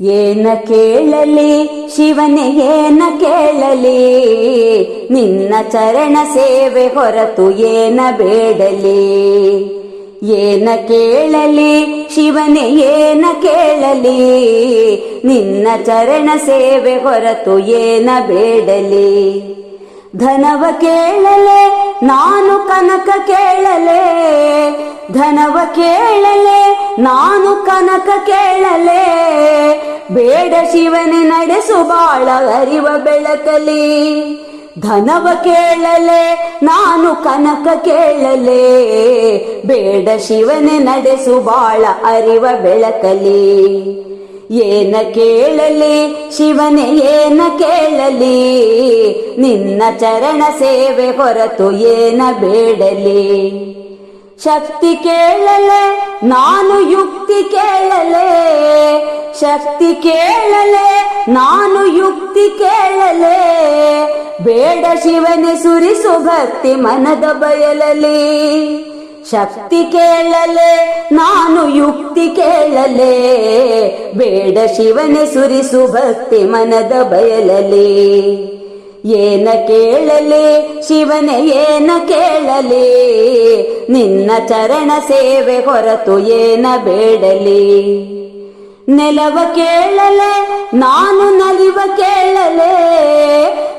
ಏನ ಕೇಳಲಿ, ಶಿವನೇ ಏನ ಕೇಳಲಿ? ನಿನ್ನ ಚರಣ ಸೇವೆ ಹೊರತು ಏನ ಬೇಡಲಿ? ಏನ ಕೇಳಲಿ, ಶಿವನೇ ಏನ ಕೇಳಲಿ? ನಿನ್ನ ಚರಣ ಸೇವೆ ಹೊರತು ಏನ ಬೇಡಲಿ? ಧನವ ಕೇಳಲೆ, ನಾನು ಕನಕ ಕೇಳಲೆ. ಧನವ ಕೇಳಲೆ ನಾನು ಕನಕ ಕೇಳಲೆ, ಬೇಡ ಶಿವನೆ ನಡೆಸು ಬಾಳ ಅರಿವ ಬೆಳಕಲಿ. ಧನವ ಕೇಳಲೆ, ನಾನು ಕನಕ ಕೇಳಲೆ, ಬೇಡ ಶಿವನೆ ನಡೆಸು ಬಾಳ ಅರಿವ ಬೆಳಕಲಿ. ಏನ ಕೇಳಲಿ, ಶಿವನೇ ಏನ ಕೇಳಲಿ, ನಿನ್ನ ಚರಣ ಸೇವೆ ಹೊರತು ಏನ ಬೇಡಲಿ. ಶಕ್ತಿ ಕೇಳಲೆ, ನಾನು ಯುಕ್ತಿ ಕೇಳಲೆ. ಶಕ್ತಿ ಕೇಳಲೆ, ನಾನು ಯುಕ್ತಿ ಕೇಳಲೆ. ಬೇಡ ಶಿವನೇ ಸುರಿಸು ಭಕ್ತಿ ಮನದ ಬಯಲಲಿ ಶಕ್ತಿ ಕೇಳಲೆ, ನಾನು ಯುಕ್ತಿ ಕೇಳಲೆ. ಬೇಡ ಶಿವನೇ ಸುರಿಸು ಭಕ್ತಿ ಮನದ ಬಯಲಲಿ ಏನ ಕೇಳಲಿ? ಶಿವನ, ಏನ ಕೇಳಲಿ? ನಿನ್ನ ಚರಣ ಸೇವೆ ಹೊರತು ಏನ ಬೇಡಲಿ? ನೆಲವ ಕೇಳಲೆ, ನಾನು ನಲಿವ ಕೇಳಲೆ.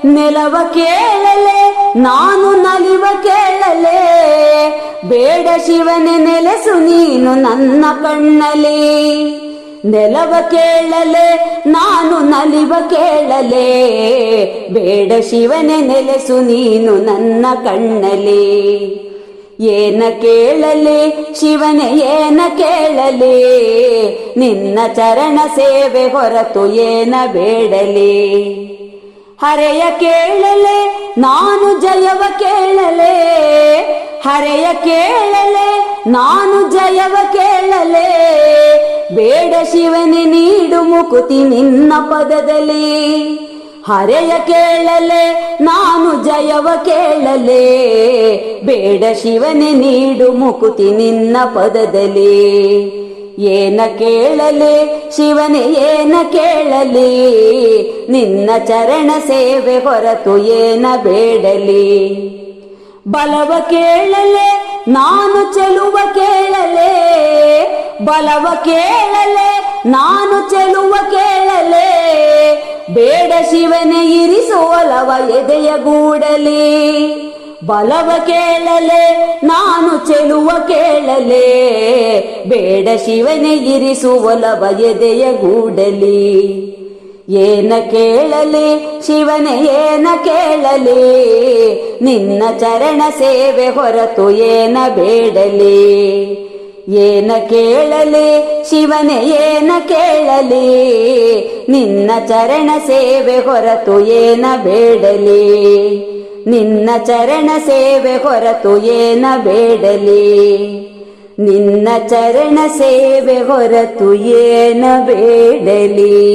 ನೆಲವ ಕೇಳಲೆ, ನಾನು ನಲಿವ ಕೇಳಲೆ. ಬೇಡ ಶಿವನೆ, ನೆಲೆಸು ನೀನು ನನ್ನ ಕಣ್ಣಲಿ. ನೆಲವ ಕೇಳಲೆ, ನಾನು ನಲಿವ ಕೇಳಲೆ. ಬೇಡ ಶಿವನೆ ನೆಲೆಸು ನೀನು ನನ್ನ ಕಣ್ಣಲಿ. ಏನ ಕೇಳಲೆ, ಶಿವನೆ ಏನ ಕೇಳಲಿ. ನಿನ್ನ ಚರಣ ಸೇವೆ ಹೊರತು ಏನ ಬೇಡಲಿ. ಹರೆಯ ಕೇಳಲೆ, ನಾನು ಜಯವ ಕೇಳಲೆ. ಹರೆಯ ಕೇಳಲೆ, ನಾನು ಜಯವ ಕೇಳಲೆ. ಬೇಡ ಶಿವನೆ ನೀಡು ಮುಕುತಿ ನಿನ್ನ ಪದದಲ್ಲಿ. ಹರೆಯ ಕೇಳಲೆ, ನಾನು ಜಯವ ಕೇಳಲೆ. ಬೇಡ ಶಿವನೆ ನೀಡು ಮುಕುತಿ ನಿನ್ನ ಪದದಲ್ಲಿ. ಏನ ಕೇಳಲೆ, ಶಿವನೆ ಏನ ಕೇಳಲಿ. ನಿನ್ನ ಚರಣ ಸೇವೆ ಹೊರತು ಏನ ಬೇಡಲಿ. ಬಲವ ಕೇಳಲೆ, ನಾನು ಚೆಲುವ ಬಲವ ಕೇಳಲೆ, ನಾನು ಚೆಲುವ ಕೇಳಲೆ. ಬೇಡ ಶಿವನೆ ಇರಿಸುವಲವ ಎದೆಯ ಗೂಡಲಿ. ಬಲವ ಕೇಳಲೆ, ನಾನು ಚೆಲುವ ಕೇಳಲೆ. ಬೇಡ ಶಿವನೆ ಇರಿಸುವಲವ ಎದೆಯ ಗೂಡಲಿ. ಏನ ಕೇಳಲಿ, ಶಿವನ ಏನ ಕೇಳಲಿ. ನಿನ್ನ ಚರಣ ಸೇವೆ ಹೊರತು ಏನ ಬೇಡಲಿ. ಏನ ಕೇಳಲಿ? ಶಿವನೇ ಏನ ಕೇಳಲಿ? ನಿನ್ನ ಚರಣ ಸೇವೆ ಹೊರತು ಏನ ಬೇಡಲಿ? ನಿನ್ನ ಚರಣ ಸೇವೆ ಹೊರತು ಏನ ಬೇಡಲಿ? ನಿನ್ನ ಚರಣ ಸೇವೆ ಹೊರತು ಏನ ಬೇಡಲಿ?